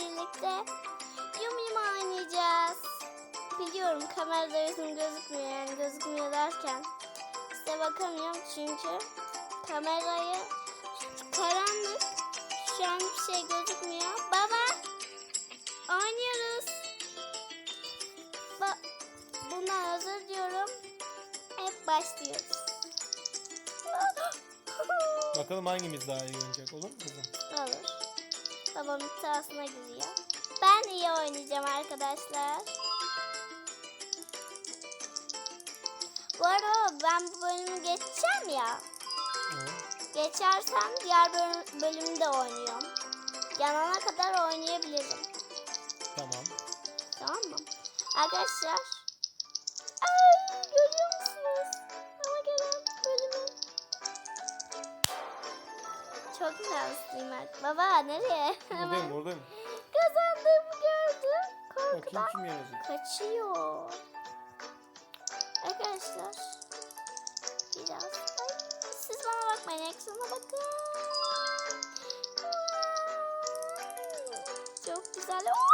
birlikte yum yum oynayacağız. Biliyorum kamerada yüzüm gözükmüyor yani gözükmüyor derken size bakamıyorum çünkü kamerayı karanlık şu an bir şey gözükmüyor. Baba oynuyoruz. Ba bundan özür diliyorum. Hep başlıyoruz. Bakalım hangimiz daha iyi oynayacak olur mu kızım? Olur. Babam iddiasına giriyor. Ben iyi oynayacağım arkadaşlar. Bu arada ben bu bölümü geçeceğim ya. Hı. Geçersem diğer bölüm, bölümde oynuyorum. Yanana kadar oynayabilirim. Tamam. Tamam mı? Arkadaşlar. Artık. Baba nereye? Buradayım buradayım. Kazandığımı gördüm. Korkudan kim yenecek. kaçıyor. Arkadaşlar. Biraz. Ay, siz bana bakmayın. Ekrana bakın. Çok güzel. Böyle.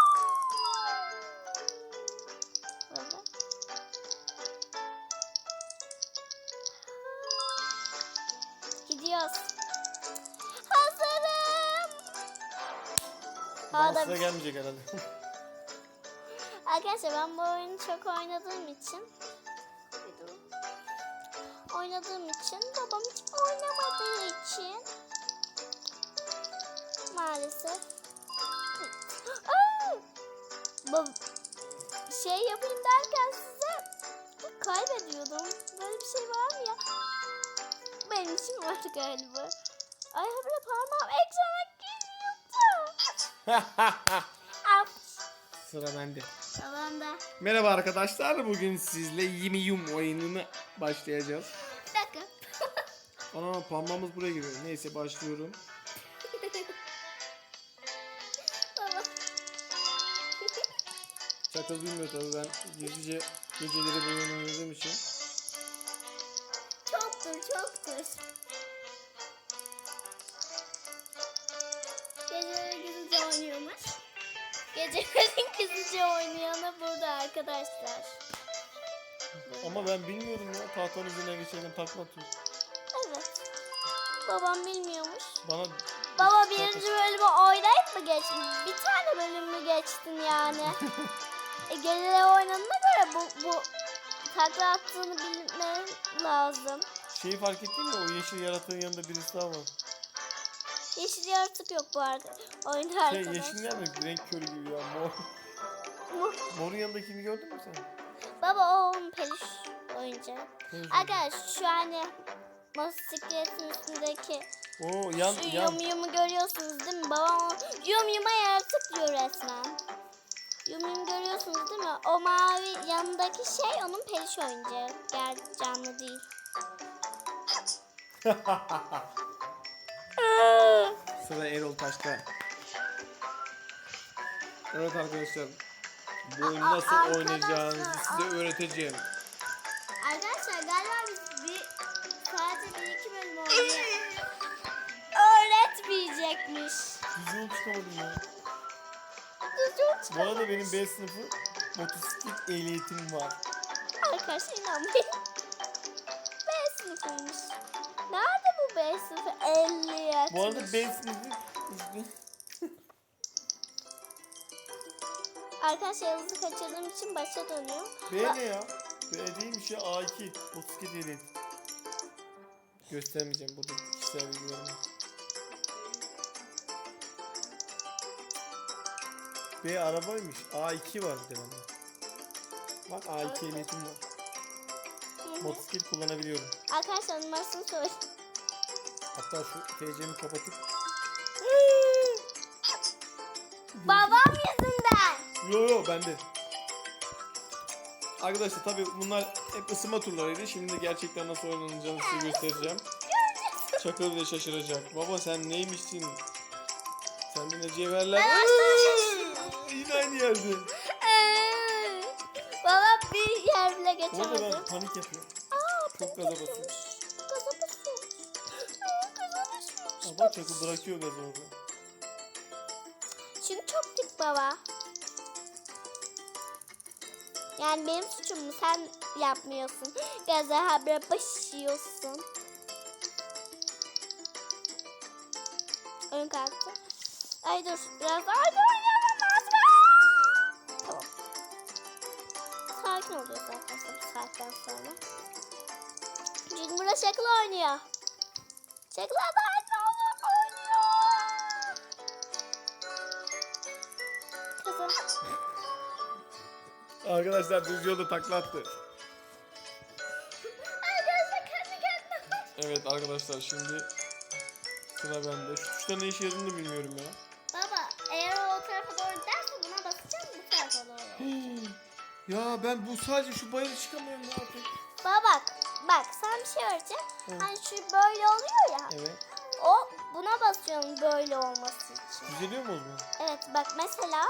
Bir- gelmeyecek herhalde. Arkadaşlar ben bu oyunu çok oynadığım için oynadığım için babam hiç oynamadığı için maalesef Aa! Bab şey yapayım derken size kaybediyordum. Böyle bir şey var mı ya? Benim için var galiba. Ay habire parmağım ekrana. Sıra bende. Babam da. Merhaba arkadaşlar. Bugün sizle Yimi Yum oyununu başlayacağız. Bir dakika. Ana parmağımız buraya giriyor. Neyse başlıyorum. Çakal bilmiyor tabii ben gizlice geceleri bu oyunu oynadığım için. Çoktur, çoktur. Oynuyormuş. Gecelerin gizlice oynayanı burada arkadaşlar. Ama ben bilmiyorum ya. Tahtanın üzerine geçerken takla atıyor. Evet. Babam bilmiyormuş. Bana Baba birinci bölümü oynayıp mı geçtin? Bir tane bölüm mü geçtin yani? e, geceleri oynadığına göre bu, bu takla attığını bilmen lazım. şeyi fark ettin mi? O yeşil yaratığın yanında birisi daha var. Yeşil yaratık yok bu arada. Oyunda Şey arkadaşlar. yeşil nerede? Renk körü gibi ya. Mor. Bu- Morun yanındakini gördün mü sen? Baba o onun peluş oyuncağı. Arkadaşlar şu hani motosikletin üstündeki Oo yan şu yan. yum yumu görüyorsunuz değil mi? Babam o yum yuma yaratık diyor resmen. Yum yum görüyorsunuz değil mi? O mavi yanındaki şey onun peluş oyuncağı. Ger canlı değil. Sıra Erol Taş'ta. Evet arkadaşlar. Bu oyunu nasıl arkadaşlar, oynayacağınızı size öğreteceğim. Arkadaşlar galiba biz bir sadece bir iki bölüm oynuyor. Öğretmeyecekmiş. Yüzüğü çıkamadım ya. Düzgün Bu arada benim B sınıfı motosiklet ehliyetim var. Arkadaşlar inanmayın. B sınıfıymış. Nerede bu B sınıfı? 50 Bu arada B sınıfı Arkadaşlar hızlı kaçırdığım için başa dönüyor. B ne ya? B değilmiş ya A2 motosiklet ehliyeti. Göstermeyeceğim burada kişisel bilgilerimi. B arabaymış. A2 var bir de bende. Bak A2 ehliyetim var. Motosiklet kullanabiliyorum. Arkadaşlar numarasını söyle. Hatta şu TC'mi kapatıp Babam yüzünden. Yo yo bende. Arkadaşlar tabi bunlar hep ısınma turlarıydı. Şimdi de gerçekten nasıl oynanacağını size göstereceğim. Çakır bile şaşıracak. Baba sen neymişsin? Sende ne cevherler? Ben aslında Yine aynı yerde. Ee, Baba bir yer bile Bu arada geçemedi. ben panik yapıyorum. Aa, Çok gaza basıyorum. Ama Çakır bırakıyor orada. Çünkü çok dik baba. Yani benim suçum? Sen yapmıyorsun. Gaza habire başlıyorsun. Oyun kalktı. Ay dur biraz daha oyun oynayalım lazım. Tamam. Sakin oluyoruz arkadaşlar bu saatten sonra. Çünkü burada şakıl oynuyor. Da oynuyor. Arkadaşlar düz yolda takla attı. Arkadaşlar kendi kendine. Evet arkadaşlar şimdi sıra bende. Şu tuşta ne işe yaradığını bilmiyorum ya. Baba eğer o, tarafa doğru giderse buna basacağım bu tarafa doğru. ya ben bu sadece şu bayırı çıkamıyorum ne yapayım? Baba bak. Bak sen bir şey öğreteceğim. Hani şu böyle oluyor ya. Evet. O buna basıyorum böyle olması için. Düzeliyor mu o zaman? Evet bak mesela.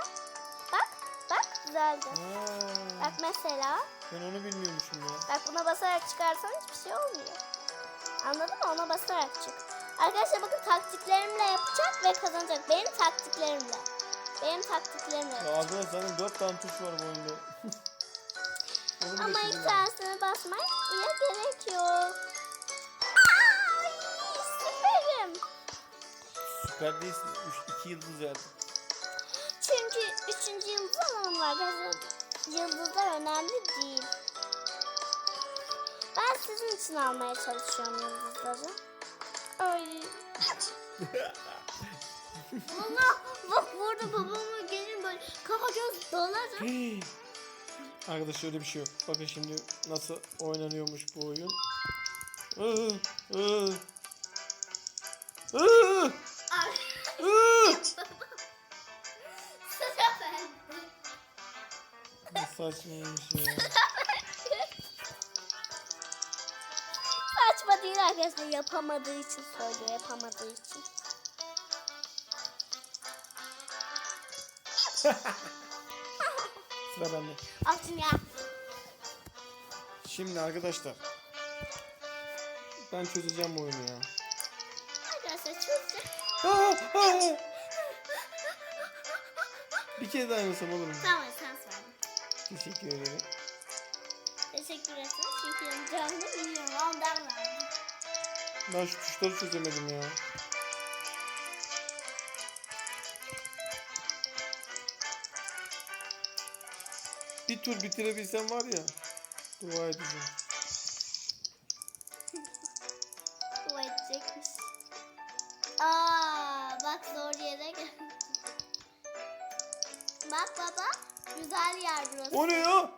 Düzeldi. Ha, Bak mesela. ben onu bilmiyormuşum ya. Bak buna basarak çıkarsan hiçbir şey olmuyor. Anladın mı? Ona basarak çık. Arkadaşlar bakın taktiklerimle yapacak ve kazanacak. Benim taktiklerimle. Benim taktiklerimle. Ya arkadaşlar zaten 4 tane tuş var bu oyunda. Ama ilk çözemedim. tanesini basmaya gerek yok. Ay, süperim. Süper değilsin. 2 yıldız verdim. Üçüncü yıldız alalım arkadaşlar. Yıldızlar önemli değil. Ben sizin için almaya çalışıyorum yıldızları. Ay. Allah bak burada babamı gelin böyle kafa göz dolarım. Arkadaşlar öyle bir şey yok. Bakın şimdi nasıl oynanıyormuş bu oyun. Iı, ıı. Iı, saçmaymış ya. Saçma değil arkadaşlar yapamadığı için söylüyor yapamadığı için. Sıra bende. Atın ya. Şimdi arkadaşlar. Ben çözeceğim bu oyunu ya. Arkadaşlar. Aa, aa. Bir kere daha oynasam olur mu? Tamam. Teşekkür ederim. Teşekkür ederim çünkü yanacağını bilmiyorum ondan verdim. Ben şu tuşları çözemedim ya. Bir tur bitirebilsem var ya. Dua edeceğim. Dua edecekmiş. Aa bak zor yere gel. bak baba güzel yer burası. O ne ya?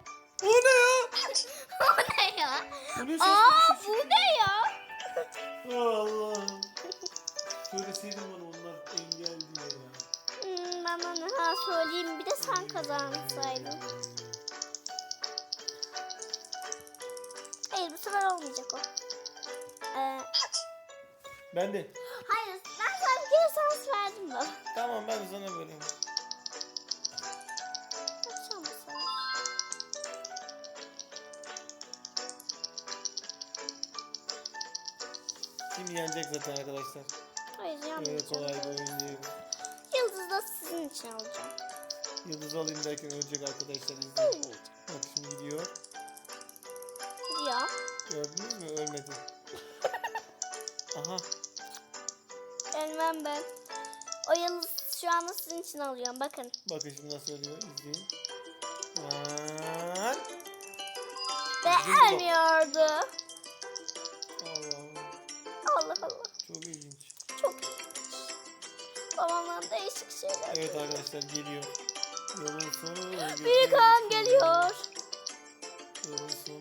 O ne ya? o ne ya? O ne ses? Aa bu ne ya? Allah'ım. Söyleseydin bana onlar engel diye ya. Hmm, ben ona ha söyleyeyim bir de sen kazansaydın. Hayır bu sefer olmayacak o. Ee, Ben de. hayır ben sana bir kere şans verdim baba. Tamam ben de sana böyle. Kim yenecek zaten arkadaşlar. Hayır Öyle yapmayacağım. kolay bir oyun değil. Yıldız da sizin için alacağım. Yıldız alayım derken ölecek arkadaşlar izleyin. Ölmeyeceğim. Bak şimdi gidiyor. Gidiyor. Gördünüz mü? Ölmedi. Aha. Ölmem ben. O yıldız şu anda sizin için alıyorum. Bakın. Bakın şimdi nasıl ölüyor. İzleyin. Aa, Ve ölmüyordu. Çok ilginç. Çok ilginç. Babamdan değişik şeyler. Evet arkadaşlar geliyor. Yolun sonu. Büyük ağam geliyor. Yolun sonu.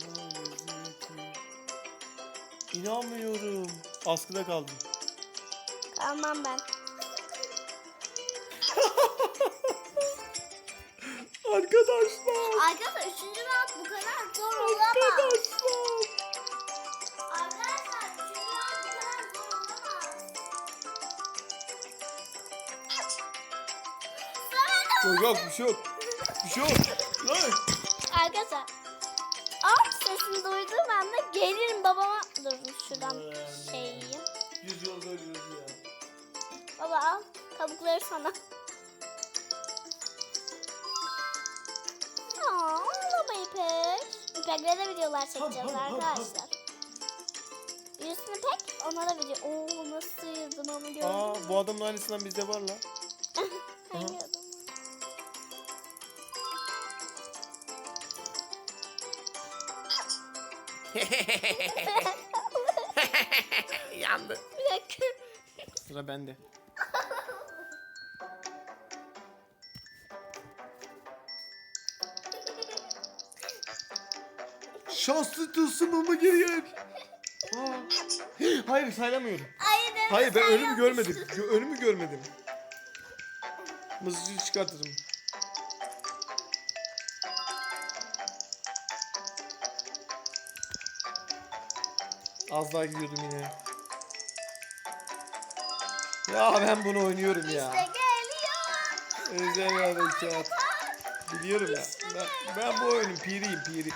İnanmıyorum. Askıda kaldım. Kalmam ben. Arkadaşlar. Arkadaşlar üçüncü round bu kadar zor olamaz. Arkadaşlar Yok yok bir şey yok. Bir şey yok. Lan. Arkadaşlar. Art sesini duyduğum anda gelirim babama. Dur şuradan şeyi. Ee, yüz yolda ölüyoruz ya. Baba al. Kabukları sana. Aa, baba İpek. İpek'le de videolar çekeceğiz arkadaşlar. Birisini pek ona da video. Oo nasıl yıldın onu gördüm. Aa bu adamın aynısından bizde var la. Aha. Yandı. Bir dakika. Sıra bende. Şanslı tılsım ama geliyor. Aa. Hayır saylamıyorum. Hayır, evet, Hayır ben yanlış. görmedim. Gö- önümü görmedim. Mızıcıyı çıkartırım. Az daha gidiyordum yine. Ya ben bunu oynuyorum ya. İşte geliyor. Özel harekat. Biliyorum ya. Ben, ben bu oyunun piriyim piri.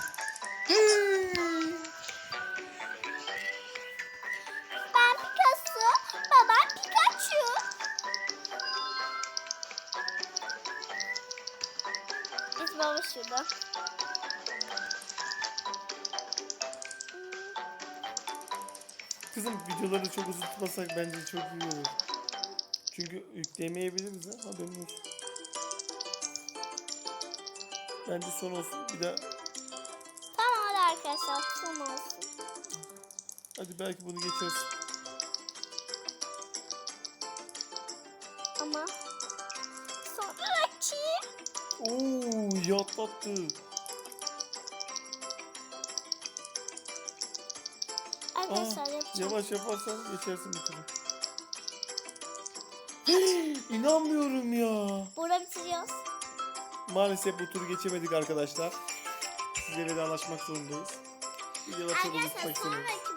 Kızım videoları çok uzun tutmasak bence çok iyi olur. Çünkü yükleyemeyebiliriz ha haberin olsun. Bence son olsun. Bir daha Tamam hadi arkadaşlar son olsun. hadi belki bunu geçeriz. Ama sonraki Oo yatlattı. arkadaşlar Aa, yapacağım. Yavaş yaparsan geçersin bir türlü. İnanmıyorum ya. Burada bitiriyoruz. Maalesef bu turu geçemedik arkadaşlar. Size vedalaşmak zorundayız. Videoları çok Arkadaşlar tutmak istemiyoruz.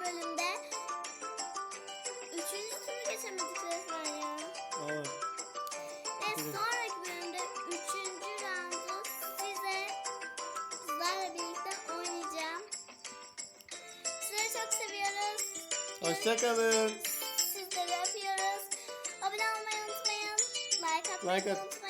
Hoşçakalın. Sizleri öpüyoruz. Abone olmayı unutmayın. Like atmayı Like at. unutmayın.